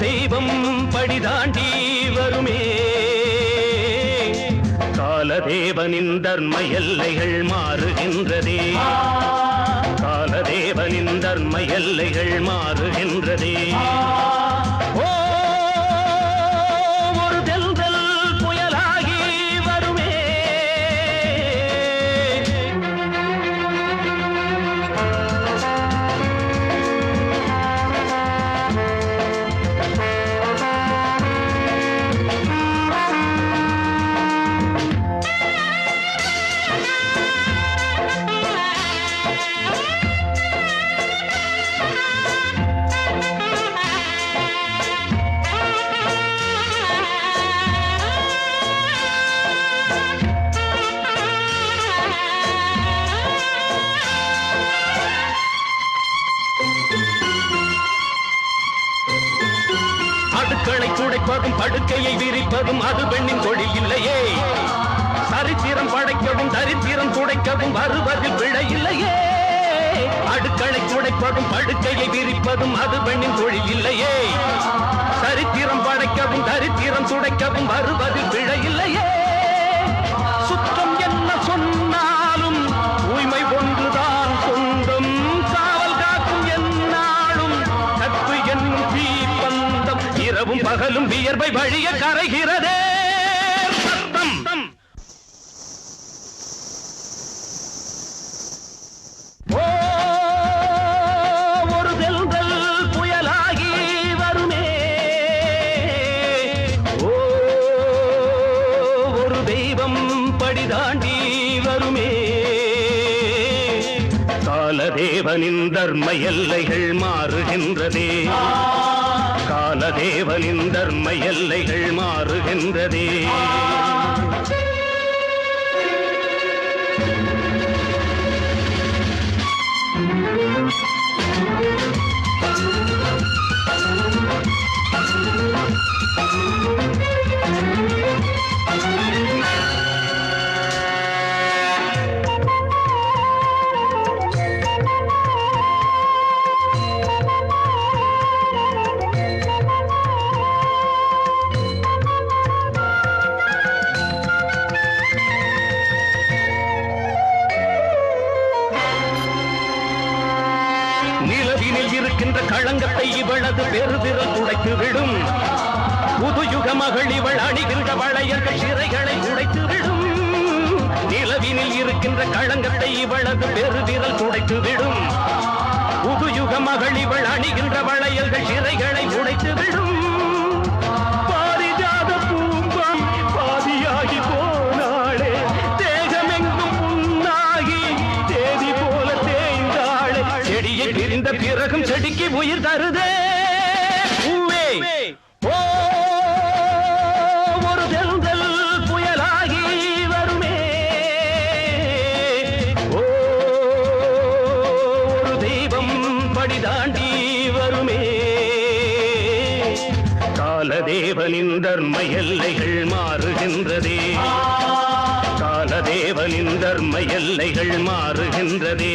தெய்வம் படிதாண்டி வருமே. காலதேவனின் தர்ம எல்லைகள் மாறுகின்றதே. காலதேவனின் தர்ம எல்லைகள் மாறுகின்றதே. அடுக்களை படுக்கையை விரிப்பதும் அது பெண்ணின் தொழில் இல்லையே. சரித்திரம் படைக்கவும் தரித்திரம் துடைக்கவும் வருவதில் பிழை இல்லையே. அடுக்களை துடைப்பதும் படுக்கையை விரிப்பதும் அது பெண்ணின் தொழில் இல்லையே. சரித்திரம் படைக்கவும் தரித்திரம் துடைக்கவும் வருவதில் பிழை இல்லையே. சுத்த இரவும் பகலும் வியர்வை வழிய கரைகிறதே. சத்தம். ஓ, ஒரு தென்றல் புயலாகி வருமே. ஓ, ஒரு தெய்வம் படிதாண்டி வருமே. காலதேவனின் தர்ம எல்லைகள் மாறுகின்றதே. காலதேவனின் தர்ம எல்லைகள் மாறுகின்றதே. இருக்கின்ற களங்கத்தை இவளது பெருதிரல் துடைத்து விடும். புதுயுக மகள் இவள் அணிகின்ற வளையர்கள் சிறைகளை உடைத்து விடும். நிலவினில் இருக்கின்ற களங்கத்தை இவளது பெருதிரல் துடைத்து விடும். புதுயுக மகள் இவள் அணிகின்ற வளையல்கள் சிறைகளை உடைத்து விடும். பிரிந்த பிறகும் செடிக்கு உயிர் தருதே. பூவே ஓ ஒரு தென்றல் புயலாகி வருமே. ஓ ஒரு தெய்வம் படிதாண்டி வருமே. காலதேவனின் தர்ம எல்லைகள் மாறுகின்றதே. காலதேவனின் தர்ம எல்லைகள் மாறுகின்றதே.